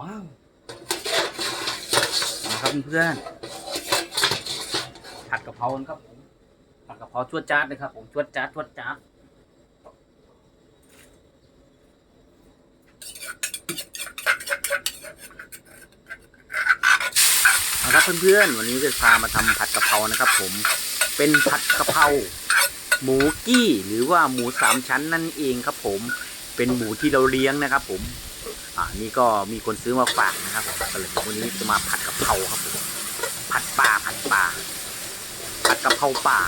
ว้าวมาครับเพื่อนผัดกะเพรากันครับผมผัดกะเพราชวดจ้าดเลยครับ ผมชวดจ้าดชวดจ้าดมาครับเพื่อนๆวันนี้จะพามาทำผัดกะเพรานะครับ ผมเป็นผัดกะเพราหมูกี้หรือว่าหมูสามชั้นนั่นเองครับ ผมเป็นหมูที่เราเลี้ยงนะครับ ผม อ่านี่ก็มีคนซื้อมาฝากนะครับผมก็เลยวันนี้จะมาผัดกะเพราครับผมผัดป่าผัดป่าผัดกะเพราป่า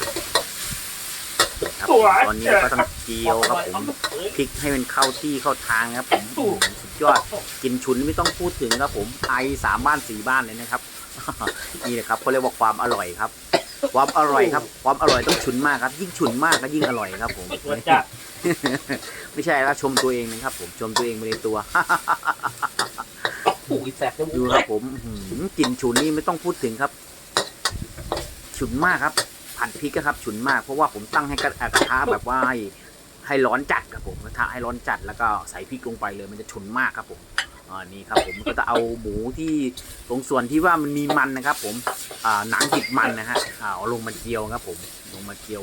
ครับผมตอนนี้ก็ต้องเจียวครับผมพริกให้มันเข้าที่เข้าทางครับผมอื้อหือสุดยอดกินฉุนไม่ต้องพูดถึงครับผมไอสามบ้านสี่บ้านเลยนะครับ นี่แหละครับเขาเรียกว่าความอร่อยครับ ความอร่อยครับ ความอร่อยต้องฉุนมากครับ ยิ่งฉุนมากก็ยิ่งอร่อยครับ ผมชวดจ้าดไม่ใช่ครับชมตัวเองนะครับ ผมชมตัวเองไปในตัวปุ๋ยแสบจมูดูกครับผมอื้อหือกลิ่นฉุนนี่ไม่ต้องพูดถึงครับ ฉุนมากครับผัดพริกอะครับ ฉุนมากเพราะว่าผมตั้งให้กระกระทะแบบว่าให้ให้ร้อนจัดครับผมกระทะให้ร้อนจัดแล้วก็ใส่พริกลงไปเลย มันจะฉุนมากครับผม อ่านี่ครับผมก็จะเอาหมูที่ตรงส่วนที่ว่ามันมีมันนะครับ ผมอ่าหนังติดมันนะฮะอ่าเอาลงมาเจียวครับ ผมลงมาเจียว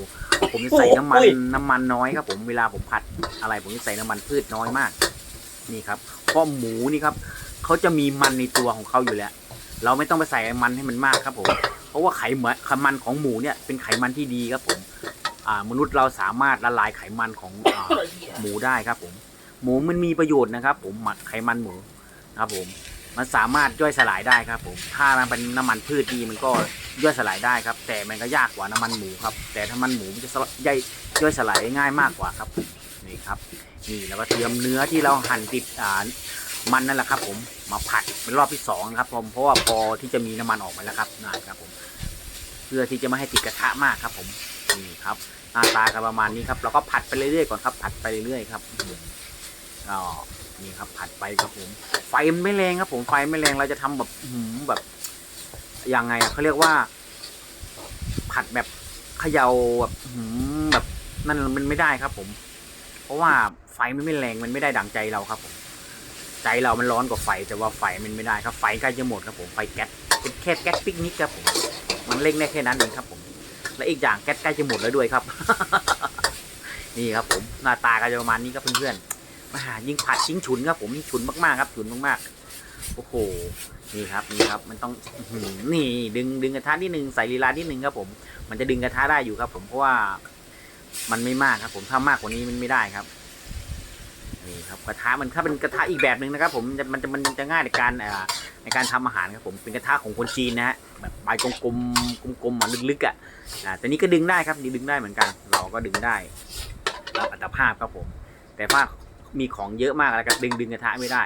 ผมจะใส่น้ำมันน้ำมันน้อยครับ ผมเวลาผมผัดอะไร ผมจะใส่น้ำมันพืชน้อยมาก นี่ครับเพราะหมูนี่ครับเขาจะมีมันในตัวของเขาอยู่แล้ว เราไม่ต้องไปใส่มันให้มันมากครับผมเพราะว่าไขมันไขมันของหมูเนี่ยเป็นไขมันที่ดีครับผมอ่ามนุษย์เราสามารถละลายไขมันของอ่าหมูได้ครับผม หมูมันมีประโยชน์นะครับ ผมหมักไขมันหมูครับผมมันสามารถย่อยสลายได้ครับ ผมถ้ามันเป็นน้ำมันพืชดีมันก็ย่อยสลายได้ครับ แต่มันก็ยากกว่าน้ำมันหมูครับ แต่ถ้ามันหมูมันจะย่อยย่อยสลายง่ายมากกว่าครับนี่ครับ นี่แล้วก็เตรียมเนื้อที่เราหั่นติดอ่ามันนั่นแหละครับ ผมมาผัดเป็นรอบที่สองครับผมเพราะว่าพอที่จะมีน้ำมันออกมาแล้วครับนะครับผม เพื่อที่จะไม่ให้ติดกระทะมากครับ ผมนี่ครับหน้าตากันประมาณนี้ครับเราก็ผัดไปเรื่อยๆก่อนครับ ผัดไปเรื่อยๆครับ ก็นี่ครับผัดไปครับผม ไฟมันไม่แรงครับผมไฟไม่แรงเราจะทำแบบหืมแบบยังไงอะเขาเรียกว่า ผัดแบบเขย่าแบบหืมแบบนั่นมันไม่ได้ครับผม เพราะว่าไฟมันไม่แรงมันไม่ได้ดั่งใจเราครับผมใจเรามันร้อนกว่าไฟแต่ว่าไฟมันไม่ได้ครับ ไฟใกล้จะหมดครับผมไฟแก๊สเป็นแค่แก๊สปิกนิกครับผมมันเล็กได้แค่นั้นเองครับผม และอีกอย่างแก๊สใกล้จะหมดแล้วด้วยครับ นี่ครับผมหน้าตาก็จะประมาณนี้ครับเพื่อนๆ มาหายิ่งผัดยิ่งฉุนครับ ผมฉุนมากๆครับฉุนมากๆโอ้โหนี่ครับนี่ครับมันต้องนี่ดึงดึงกระทะนิดนึงใส่ลีลานิดนึงครับผมมันจะดึงกระทะได้อยู่ครับ ผมเพราะว่ามันไม่มากครับ ผมถ้ามากกว่านี้มันไม่ได้ครับนี่ครับกระทะมันถ้าเป็นกระทะอีกแบบหนึ่งนะครับ ผมมันจะมันจะง่ายในการในการทำอาหารครับผมเป็นกระทะของคนจีนนะฮะแบบใบกลมๆกลมๆอะลึกๆอะแต่นี้ก็ดึงได้ครับนี่ดึงได้เหมือนกัน เราก็ดึงได้ตามอัตภาพครับผม แต่ถ้า มีของเยอะมากแล้วก็ดึงดึงกระทะไม่ได้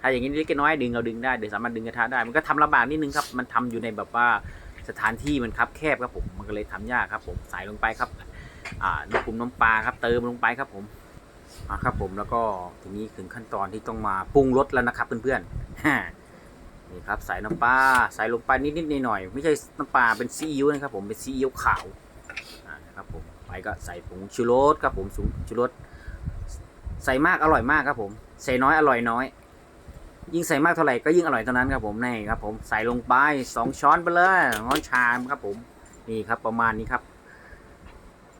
ถ้าอย่างนี้เล็กน้อยดึงเราดึงได้เดี๋ยวสามารถดึงกระทะได้ มันก็ทำลำบากนิดนึงครับ มันทำอยู่ในแบบว่าสถานที่มันคับแคบครับผม มันก็เลยทำยากครับ ผมใส่ลงไปครับ อ่าน้ำปรุงน้ำปลาครับเติมลงไปครับผมอะครับผมแล้วก็ทีนี้ถึงขั้นตอนที่ต้องมาปรุงรสแล้วนะครับเพื่อนๆนี่ครับใส่น้ำปลาใส่ลงไปนิดๆหน่อยๆไม่ใช่น้ำปลาเป็นซีอิ๊วนะครับผมเป็นซีอิ๊วขาวอ่านะครับผมไปก็ใส่ผงชูรสครับผมชูรส ใส่มากอร่อยมากครับผม ใส่น้อยอร่อยน้อย ยิ่งใส่มากเท่าไหร่ก็ยิ่งอร่อยเท่านั้นครับผมนี่ครับผมใส่ลงไปสองช้อนไปเลยช้อนชามครับผมนี่ครับประมาณนี้ครับ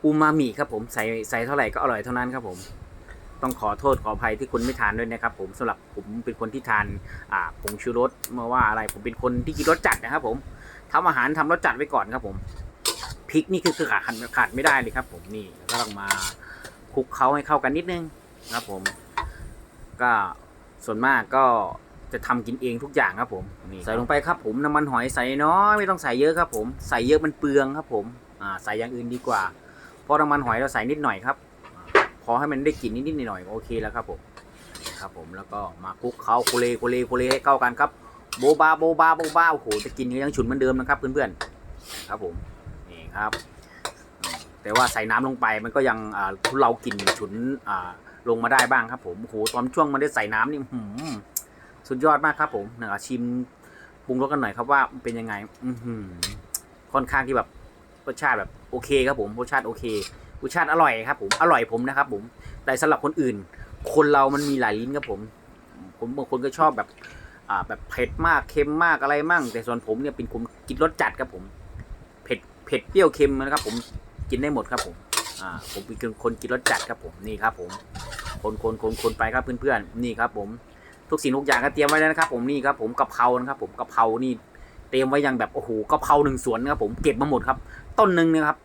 อูมามิครับผมใส่ใส่เท่าไหร่ก็อร่อยเท่านั้นครับผมต้องขอโทษขออภัยที่คุณไม่ทานด้วยนะครับ ผมสำหรับผมเป็นคนที่ทานอ่าผงชูรสเมื่อว่าอะไรผมเป็นคนที่กินรสจัดนะครับ ผมทำอาหารทำรสจัดไว้ก่อนครับผมพริกนี่คือขาดขาดไม่ได้เลยครับ ผมนี่ก็ต้องมาคลุกเคล้าให้เข้ากันนิดนึง ครับผม ก็ส่วนมากก็จะทำกินเองทุกอย่างครับผมใส่ลงไปครับ ผมน้ำมันหอยใส่น้อยไม่ต้องใส่เยอะครับ ผมใส่เยอะมันเปลืองครับ ผมอ่าใส่อย่างอื่นดีกว่าเพราะน้ำมันหอยเราใส่นิดหน่อยครับพอให้มันได้กลิ่นนิดๆหน่อยๆโอเคแล้วครับผมครับผมแล้วก็มาคลุกเคล้าโคเลโคเลโคเลให้เข้ากันครับ โบบาโบบาโบบาโอ้โหจะกินก็ยังฉุนเหมือนเดิมนะครับเพื่อนๆครับผมนี่ครับ แต่ว่าใส่น้ำลงไปมันก็ยังทุเลากลิ่นฉุนอ่า ลงมาได้บ้างครับผมโอ้โหตอนช่วงมันได้ใส่น้ำนี่หือสุดยอดมากครับผมนะครับชิมปรุงรสกันหน่อยครับว่าเป็นยังไง อือหือค่อนข้างที่แบบรสชาติแบบโอเคครับผมรสชาติโอเครสชาติอร่อยครับผมอร่อยผมนะครับผมแต่สำหรับคนอื่น คนเรามันมีหลายลิ้นครับผม ผมบางคนก็ชอบแบบอ่าแบบเผ็ดมากเค็มมากอะไรมั่ง แต่ส่วนผมเนี่ยเป็นคนกินรสจัดครับผมเผ็ดเผ็ดเปรี้ยวเค็มนะครับ ผมกินได้หมดครับผมอ่าผมเป็นคนกินรสจัดครับผมนี่ครับผม คนคนคนคนไปครับเพื่อนๆนี่ครับ ผมทุกสิ่งทุกอย่างก็เตรียมไว้แล้วนะครับ ผมนี่ครับ ผมกะเพรานะครับ ผมกะเพรานี่เตรียมไว้อยังแบบโอ้โหกะเพราหนึ่งสวนนะครับผมเก็บมาหมดครับ ต้นหนึ่งนะครับ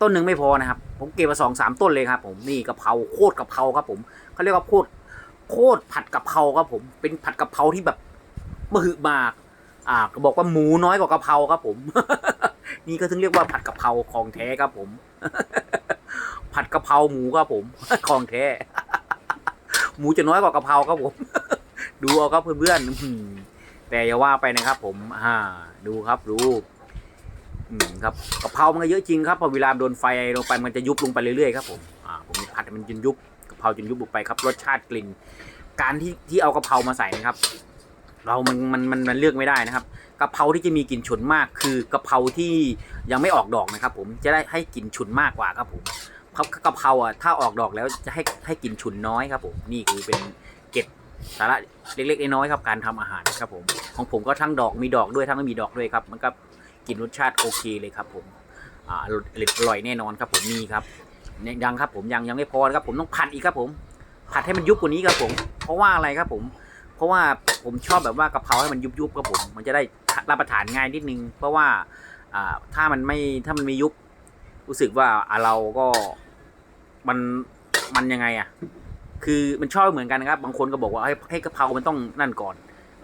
ต้นหนึ่งไม่พอนะครับ ผมเก็บมาสองสามต้นเลยครับ ผมนี่กะเพราโคตรกะเพราครับ ผมเขาเรียกว่าโคตรโคตรผัดกะเพราครับ ผมเป็นผัดกะเพราที่แบบมหึมากอ่าก็บอกว่าหมูน้อยกว่ากะเพราครับ ผม นี่ก็ถึงเรียกว่าผัดกะเพราของแท้ครับผม ผัดกะเพราหมูครับผมของแท้ หมูจะน้อยกว่ากะเพราครับผม ดูเอาครับเพื่อนๆแต่อย่าว่าไปนะครับผมอ่าดูครับดูครับกะเพรามันก็เยอะจริงครับพอเวลาโดนไฟลงไปมันจะยุบลงไปเรื่อยๆครับผมอ่าผมผัดมันจนยุบกะเพราจนยุบลงไปครับรสชาติกลิ่น การที่ที่เอากะเพรามาใส่นะครับ เรามันมันมันมันเลือกไม่ได้นะครับกะเพราที่จะมีกลิ่นฉุนมากคือกะเพราที่ยังไม่ออกดอกนะครับ ผมจะได้ให้กลิ่นฉุนมากกว่าครับผม กะเพราอะถ้าออกดอกแล้วจะให้ให้กลิ่นฉุนน้อยครับผมนี่คือเป็นเก็บสาระเล็กๆน้อยๆครับการทำอาหารครับผมของผมก็ทั้งดอกมีดอกด้วยทั้งไม่มีดอกด้วยครับ มันก็กินรสชาติโอเคเลยครับผมอ่าอร่อยแน่นอนครับผมนี่ครับยังครับผมยังยังไม่พอครับผมต้องผัดอีกครับผม ผัดให้มันยุบกว่านี้ครับผม เพราะว่าอะไรครับผม เพราะว่าผมชอบแบบว่ากะเพราให้มันยุบๆครับผม มันจะได้รับประทานง่ายนิดนึง เพราะว่าถ้ามันไม่ถ้ามันไม่ยุบรู้สึกว่าเราก็ มันมันยังไงอะ คือมันชอบเหมือนกันนะครับ บางคนก็บอกว่าให้ให้กะเพรามันต้องนั่นก่อน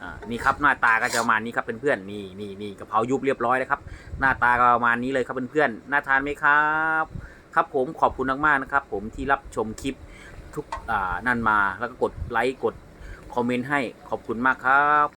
อ่านี่ครับหน้าตาก็จะประมาณนี้ครับเพื่อนๆนี่นี่นี่กะเพรายุบเรียบร้อยแล้วครับ หน้าตาก็ประมาณนี้เลยครับเพื่อนๆน่าทานไหมครับ ครับผมขอบคุณมากๆนะครับ ผมที่รับชมคลิปทุกอ่านั่นมาแล้วก็กดไลค์กดคอมเมนต์ให้ขอบคุณมากครับ